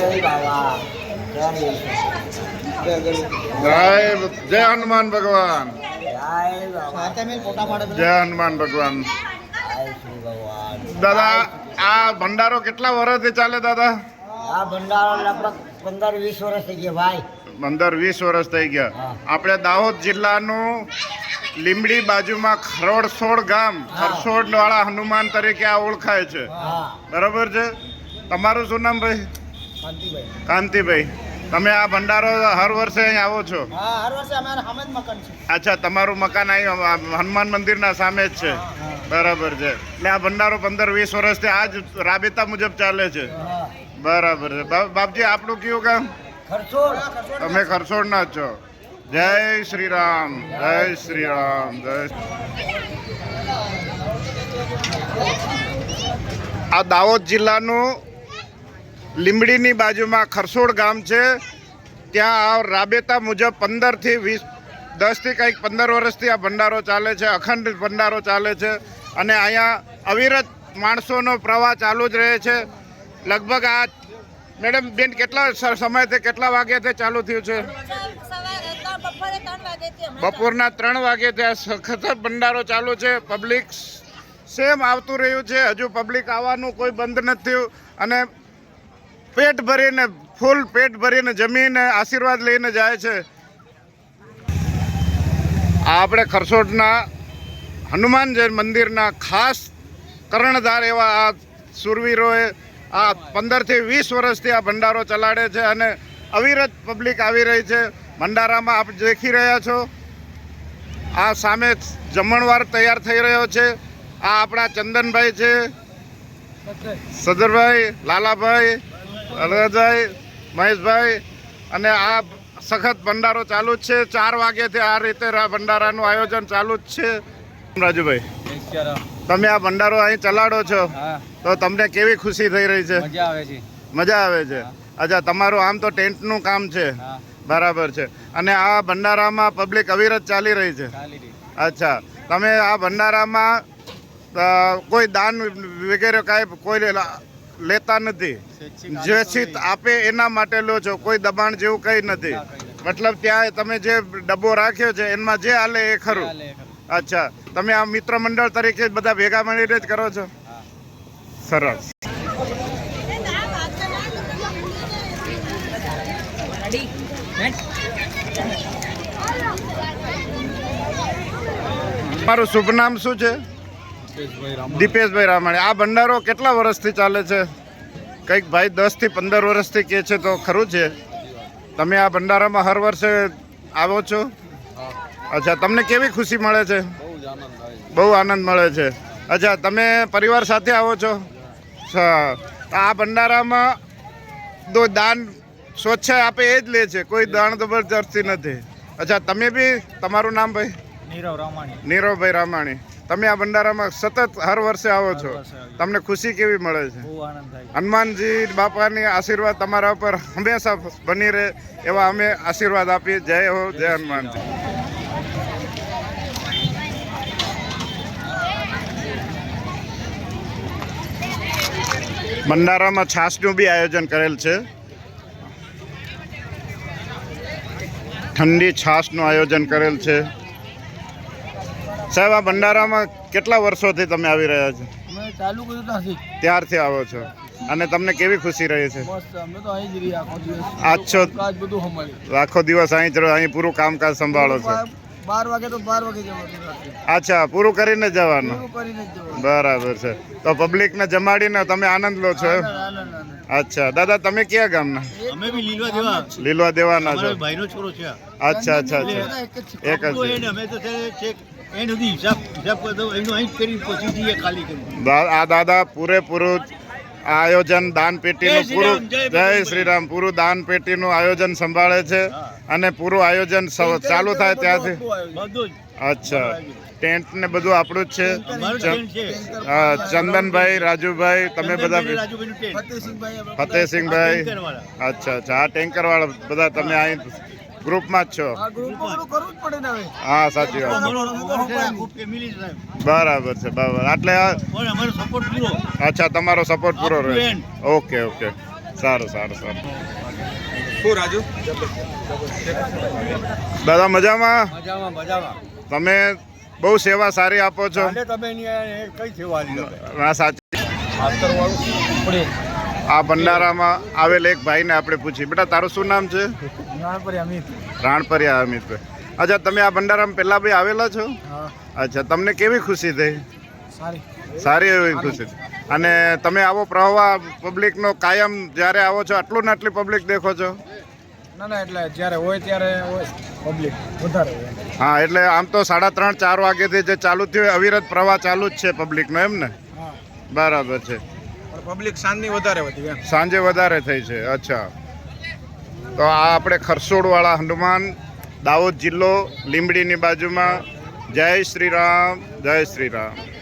બાબા. જય જય જય હનુમાન ભગવાન. જય હનુમાન ભગવાન. જય શ્રી ભગવાન. દાદા આ ભંડારો કેટલા વર્ષથી ચાલે દાદા? આ ભંડારો લગભગ પંદર વીસ વર્ષ થઈ ગયા ભાઈ. પંદર વીસ વર્ષ થઈ ગયા. આપણે દાહોદ જિલ્લાનું લીમડી બાજુમાં ખરોડસોડ ગામ. ખરસોડ વાળા હનુમાન તરીકે આ ઓળખાય છે. બરાબર છે? તમારું શું નામ ભાઈ? શાંતિભાઈ કાંતિભાઈ તમે આ ભંડારો હર વર્ષે અહીં આવો છો? હા હર વર્ષે અમારે હમે મકાન છે. અચ્છા તમારું મકાન અહીં હનુમાન મંદિરના સામે જ છે? બરાબર છે. એટલે આ ભંડારો પંદર વીસ વર્ષથી આ જ રાબેતા મુજબ ચાલે છે? બરાબર છે. બાપજી આપણું કયું કામ તમે ખરસોડના છો. જય શ્રી રામ જય શ્રી રામ જય આ દાહોદ જિલ્લાનું લીંબડીની બાજુમાં ખરસોડ ગામ છે. ત્યાં આ રાબેતા મુજબ પંદરથી વીસ, દસથી કંઈક પંદર વર્ષથી આ ભંડારો ચાલે છે, અખંડ ભંડારો ચાલે છે અને અહીંયા અવિરત માણસોનો પ્રવાહ ચાલુ જ રહે છે. લગભગ આ, મેડમ, બેન, કેટલા સમયથી કેટલા વાગ્યાથી ચાલુ થયું છે? બપોરના ત્રણ વાગ્યાથી ત્યાં સખત ભંડારો ચાલુ છે. પબ્લિક સેમ આવતું રહ્યું છે. હજુ પબ્લિક આવવાનું કોઈ બંધ નથી થયું. અને પેટ ભરીને ફૂલ પેટ ભરીને જમીને આશીર્વાદ લઈને જાય છે. આ આપણે ખરસોટના હનુમાન જૈન મંદિરના ખાસ કર્ણધાર એવા આ સુરવીરોએ આ પંદરથી વીસ વર્ષથી આ ભંડારો ચલાડે છે અને અવિરત પબ્લિક આવી રહી છે. ભંડારામાં આપ દેખી રહ્યા છો. આ સામે જમણવાર તૈયાર થઈ રહ્યો છે. આ આપણા ચંદનભાઈ છે. સદરભાઈ લાલાભાઈ અલગભાઈ મહેશભાઈ અને આ સખત ભંડારો ચાલુ જ છે. ચાર વાગ્યાથી આ રીતે ભંડારાનું આયોજન ચાલુ જ છે. રાજુભાઈ તમે આ ભંડારો અહીં ચલાડો છો? તો તમને કેવી ખુશી થઈ રહી છે? મજા આવે છે. મજા આવે છે? અચ્છા તમારું આમ તો ટેન્ટનું કામ છે. બરાબર છે. અને આ ભંડારામાં પબ્લિક અવિરત ચાલી રહી છે? અચ્છા તમે આ ભંડારામાં કોઈ દાન વગેરે કાંઈ કોઈ લેતા નથી. જે શીત આપે એના માટે લો છો કોઈ દબાણ જેવું કંઈ નથી. મતલબ ત્યાં તમે જે ડબ્બો રાખ્યો છે એમાં જે હાલે એ ખરું. અચ્છા તમે આ મિત્ર મંડળ તરીકે બધા ભેગા મળીને જ કરો છો? સરસ. મારું શુભ નામ શું છે? દીપેશભાઈ રામાણી. આ ભંડારો કેટલા વર્ષથી ચાલે છે? કંઈક ભાઈ દસથી પંદર વર્ષથી કહે છે તો ખરું છે. તમે આ ભંડારામાં હર વર્ષે આવો છો? અચ્છા તમને કેવી ખુશી મળે છે? બહુ આનંદ મળે છે. અચ્છા તમે પરિવાર સાથે આવો છો? અચ્છા આ ભંડારામાં તો દાન સ્વચ્છ આપે એ જ લે છે. કોઈ દાન જબરદસ્તી નથી. અચ્છા તમે બી તમારું નામ ભાઈ? નીરવ રામાણી. નીરવભાઈ રામાણી. તમે આ ભંડારામાં સતત હર વર્ષે આવો છો. તમને ખુશી કેવી મળે છે? હનુમાનજી બાપાની આશીર્વાદ તમારા ઉપર હંમેશા બની રહે એવા અમે આશીર્વાદ આપીએ. જય હો જય હનુમાનજી. ભંડારામાં છાસનું બી આયોજન કરેલ છે. ઠંડી છાસનું આયોજન કરેલ છે. સાહેબ આ ભંડારામાં કેટલા વર્ષોથી તમે આવી રહ્યા છો? અમે ચાલુ કર્યું ત્યાંથી ત્યારથી આવો છો. અને તમને કેવી ખુશી રહે છે? મસ્ત અમે તો અહીં જ રહીએ આખો દિવસ. આછો આખો દિવસ અહીં જ અહીં પૂરું કામકાજ સંભાળો છો. બાર વાગે તો બાર વાગે જવાનું અચ્છા પૂરું કરીને જવાનું? પૂરું કરીને જ જવાનું. બરાબર છે. તો પબ્લિકને જમાડીને તમે આનંદ લો છો અચ્છા દાદા તમે ક્યાં ગામના? અમે બી લીલવા દેવા લીલવા દેવાના છો? ભાઈનો છોરો છે અચ્છા અચ્છા અચ્છા. એક જ અમે તો છે સુધી હિસાબ હિસાબ કરી એનું અહીં કરી પછી જઈએ ખાલી કરી આ દાદા પૂરેપૂરું આયોજન દાન પેટીનું પૂરું જય શ્રીરામ શ્રી રામ. પૂરું દાન પેટીનું આયોજન સંભાળે છે અને પૂરું આયોજન સ- ચાલુ થાય ત્યાંથી. અચ્છા. ટેન્ટ ને બધું આપણું જ છે. ચંદનભાઈ રાજુભાઈ તમે બધા ફતેહસિંહભાઈ. અચ્છા અચ્છા. આ ટેન્કર વાળા બધા તમે અહીં ગ્રુપમાં જ છો? આ ગ્રુપ બધું કરવું જ પડે ને હવે. હા સાચી વાત. બરાબર છે બરાબર. એટલે આ- પણ અમારો સપોર્ટ પૂરો. અચ્છા તમારો સપોર્ટ પૂરો રહે. Okay okay. સારું સારું સારું. શું રાજુ? દાદા મજામાં? મજામાં મજામાં. તમે બહુ સેવા સારી આપો છો. તમે કઈ સેવા સાચી. આ ભંડારામાં આવેલ એક ભાઈને આપણે પૂછી બેટા તારું શું નામ છે? રાણપરિયા અમિતભાઈ અચ્છા તમે આ ભંડારામાં પહેલા બી આવેલા છો? અચ્છા તમને કેવી ખુશી થઈ? સારી. એવી ખુશી થઈ. અને તમે આવો પ્રવાહ પબ્લિકનો કાયમ જ્યારે આવો છો આટલું ને આટલી પબ્લિક દેખો છો? ના ના એટલે જ્યારે હોય ત્યારે હોય પબ્લિક વધારે હોય. હા એટલે આમ તો સાડા ત્રણ ચાર વાગ્યાથી જે ચાલુ થયું હોય, અવિરત પ્રવાહ ચાલુ જ છે પબ્લિકનો એમ ને? બરાબર છે. પબ્લિક સાંજની વધારે વધી સાંજે વધારે થઈ છે, અચ્છા. તો આ આપણે ખરસોડવાળા હનુમાન, દાહોદ જિલ્લો, લીંબડીની બાજુમાં. જય શ્રી રામ, જય શ્રી રામ.